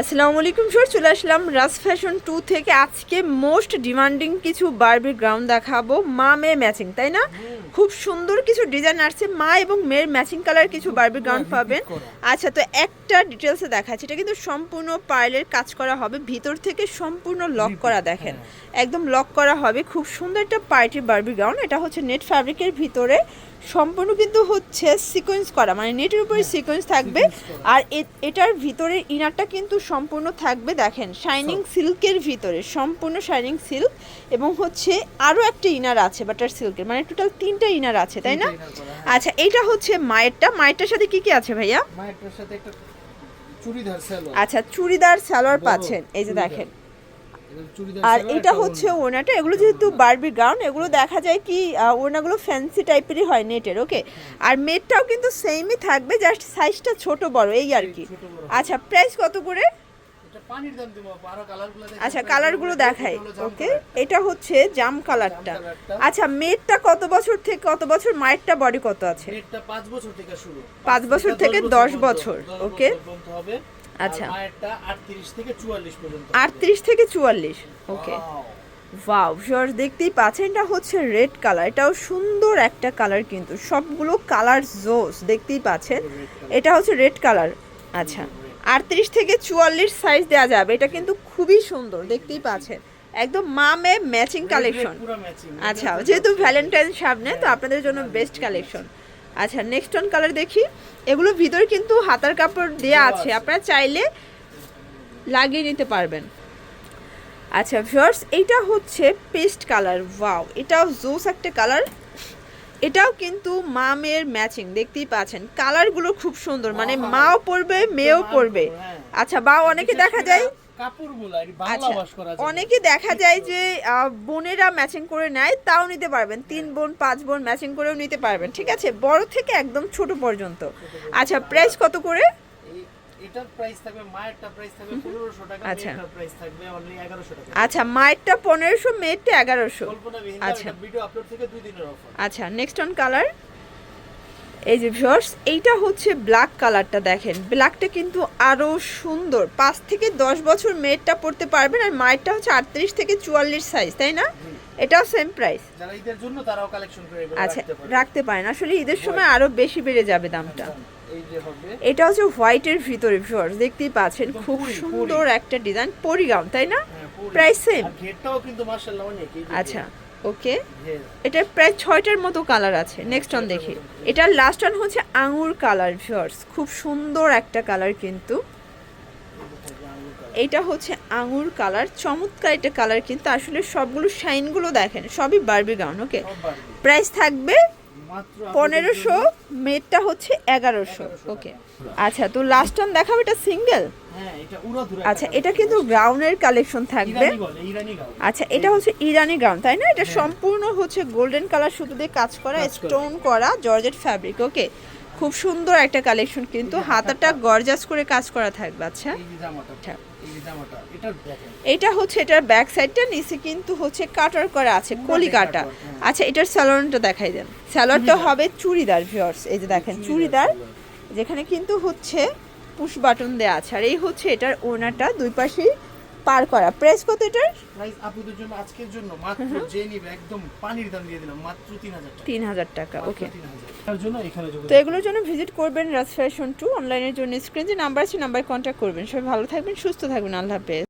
আসসালামু আলাইকুম স্যার চলে আসলাম রাজ ফ্যাশন টু থেকে। আজকে মোস্ট ডিমান্ডিং কিছু বার্বি গ্রাউন্ড দেখাবো। মা মেয়ে ম্যাচিং, তাই না? খুব সুন্দর কিছু ডিজাইন আসছে। মা এবং মেয়ের ম্যাচিং কালার কিছু বারবি গ্রাউন্ড পাবেন। আচ্ছা তো একটা ডিটেলসে দেখাচ্ছি। এটা কিন্তু সম্পূর্ণ পার্লের কাজ করা হবে। ভিতর থেকে সম্পূর্ণ লক করা দেখেন। একদম লক করা হবে। খুব সুন্দর একটা পার্টি বারবি গ্রাউন্ড এটা হচ্ছে নেট ফ্যাব্রিকের ভিতরে। সম্পূর্ণ কিন্তু হচ্ছে সিকোয়েন্স করা। মানে নেটের উপরে সিকোয়েন্স থাকবে। আর এটার ভিতরে ইনারটা কিন্তু সম্পূর্ণ থাকবে দেখেন। শাইনিং সিল্কের ভিতরে। সম্পূর্ণ শাইনিং সিল্ক এবং হচ্ছে আরও একটা ইনার আছে বাটার সিল্কের মানে টোটাল তিনটা ইনার আছে তাই না? তিনটা হ্যাঁ। আচ্ছা এইটা হচ্ছে মায়েরটা। মায়েরটার সাথে কি কি আছে ভাইয়া? মায়েরটার সাথে একটা চুড়িদার সালোয়ার। আচ্ছা চুড়িদার সালোয়ার পাচ্ছেন। এই যে দেখেন। আর এটা হচ্ছে ওনাটা এগুলো যেহেতু বারবি গ্রাউন্ড এগুলো দেখা যায় কি ওনাগুলো ফ্যান্সি টাইপেরই হয় নেটের ওকে আর মেটটাও কিন্তু সেমই থাকবে জাস্ট সাইজটা ছোট বড় এই আর কি। আচ্ছা প্রাইস কত করে? আচ্ছা কালারগুলো দেখাই। ওকে এটা হচ্ছে জাম কালারটা আচ্ছা মেটটা কত বছর থেকে কত বছর মায়েরটা বডি কত আছে? পাঁচ বছর থেকে শুরু। পাঁচ বছর থেকে দশ বছর, ওকে। আচ্ছা। আটত্রিশ থেকে চুয়াল্লিশ ওকে! ওয়াও ভিউয়ার্স দেখতেই পাচ্ছেন এটা হচ্ছে রেড কালার এটাও সুন্দর একটা কালার কিন্তু। সবগুলো কালার জোস দেখতেই পাচ্ছেন? এটা হচ্ছে রেড কালার আচ্ছা। আটত্রিশ থেকে চুয়াল্লিশ সাইজ দেওয়া যাবে। এটা কিন্তু খুবই সুন্দর দেখতেই পাচ্ছেন। একদম মা মেয়ে ম্যাচিং কালেকশন আচ্ছা যেহেতু ভ্যালেন্টাইন সামনে তো আপনাদের জন্য বেস্ট কালেকশন আচ্ছা নেক্সট অন কালার দেখি। এগুলো ভিতরে কিন্তু হাতার কাপড় দেয়া আছে। আপনারা চাইলে লাগিয়ে নিতে পারবেন। আচ্ছা ভিউয়ার্স এইটা হচ্ছে পেস্ট কালার ওয়াও এটাও জোস একটা কালার এটাও কিন্তু মা মেয়ের ম্যাচিং দেখতেই পাচ্ছেন। কালারগুলো খুব সুন্দর মানে মাও পরবে মেয়েও পরবে। হ্যাঁ। আচ্ছা বা অনেকে দেখা যায় আচ্ছা যায়। অনেকে দেখা যায় যে বোনেরা ম্যাচিং করে নেয় তাও নিতে পারবেন। তিন বোন পাঁচ বোন ম্যাচিং করেও নিতে পারবেন ঠিক আছে? বড় থেকে একদম ছোট পর্যন্ত। আচ্ছা প্রাইস কত করে? এটার প্রাইস থাকবে মায়েরটা প্রাইস থাকবে পনেরোশো টাকা আচ্ছা। মেয়েরটার প্রাইস থাকবে অনলি এগারোশো টাকা। আচ্ছা মায়েরটা পনেরোশো মেয়েরটা এগারোশো। কল্পনা বিহীন আচ্ছা। ভিডিও আপলোড থেকে দুই দিনের অফার আচ্ছা নেক্সট অন কালার এই যে ভিউয়ার্স এইটা হচ্ছে ব্ল্যাক কালারটা দেখেন। ব্ল্যাকটা কিন্তু আরও সুন্দর। পাঁচ থেকে দশ বছর মেয়েরটা পড়তে পারবেন আর মায়েরটা হচ্ছে আটত্রিশ থেকে চুয়াল্লিশ সাইজ তাই না? এটাও সেম প্রাইস আচ্ছা রাখতে পারেন। আসলে ঈদের সময় আরও বেশি বেড়ে যাবে দামটা। এটা হচ্ছে হোয়াইটের ভিতরে ভিউয়ার্স দেখতেই পাচ্ছেন খুব সুন্দর একটা ডিজাইন পরিগাউন তাই না? হ্যাঁ, পুরি। Price same? আর ঘেরটাও কিন্তু মাশাআল্লাহ অনেক আচ্ছা ওকে। এটার প্রায় ছয়টার মতো কালার আছে। নেক্সট অন দেখি। এটার লাস্ট অন হচ্ছে আঙুর কালার ভিউয়ার্স খুব সুন্দর একটা কালার কিন্তু। এটা হচ্ছে আঙুর কালার চমৎকার একটা কালার কিন্তু। আসলে সবগুলো শাইনগুলো দেখেন সবই বার্বি গাউন ওকে প্রাইস থাকবে পনেরোশো মেটটা হচ্ছে এগারোশো। ওকে। আচ্ছা তো লাস্ট অন দেখাবো এটা সিঙ্গেল হ্যাঁ আচ্ছা এটা কিন্তু গ্রাউনের কালেকশন থাকবে। আচ্ছা এটা হচ্ছে ইরানি গ্রাউন্ড তাই না? এটা সম্পূর্ণ হচ্ছে গোল্ডেন কালার সুতো দিয়ে কাজ করা। স্টোন করা। Georgette fabric okay. খুব সুন্দর একটা কালেকশন কিন্তু হাতাটা গর্জাস করে কাজ করা থাকবে আচ্ছা। আচ্ছা। এটা হচ্ছে এটার ব্যাক সাইডটা নিচে কিন্তু হচ্ছে কাটার করা আছে কলি কাটা হ্যাঁ। আচ্ছা এটার স্যালোনটা দেখাই দেন। স্যালোনটা হবে চুড়িদার ভিউয়ার্স এই যে দেখেন চুড়িদার যেখানে কিন্তু হচ্ছে পুশ বাটন দেওয়া আছে। আর এই হচ্ছে এটার ওনারটা দুই পাশেই পার করা। প্রেস কত এটার? প্রাইস আপুদের জন্য আজকের জন্য মাত্র যে নিবে একদম পানির দাম দিয়ে দিলাম মাত্র 3000 টাকা। তিন হাজার টাকা ওকে তার জন্য এখানে তো এগুলোর জন্য ভিজিট করবেন রাজ ফ্যাশন টু অনলাইনের জন্য। স্ক্রিনে যে নাম্বার আছে নাম্বার কন্ট্যাক্ট করবেন। সবাই ভালো থাকবেন সুস্থ থাকবেন আল্লাহ হাফেজ।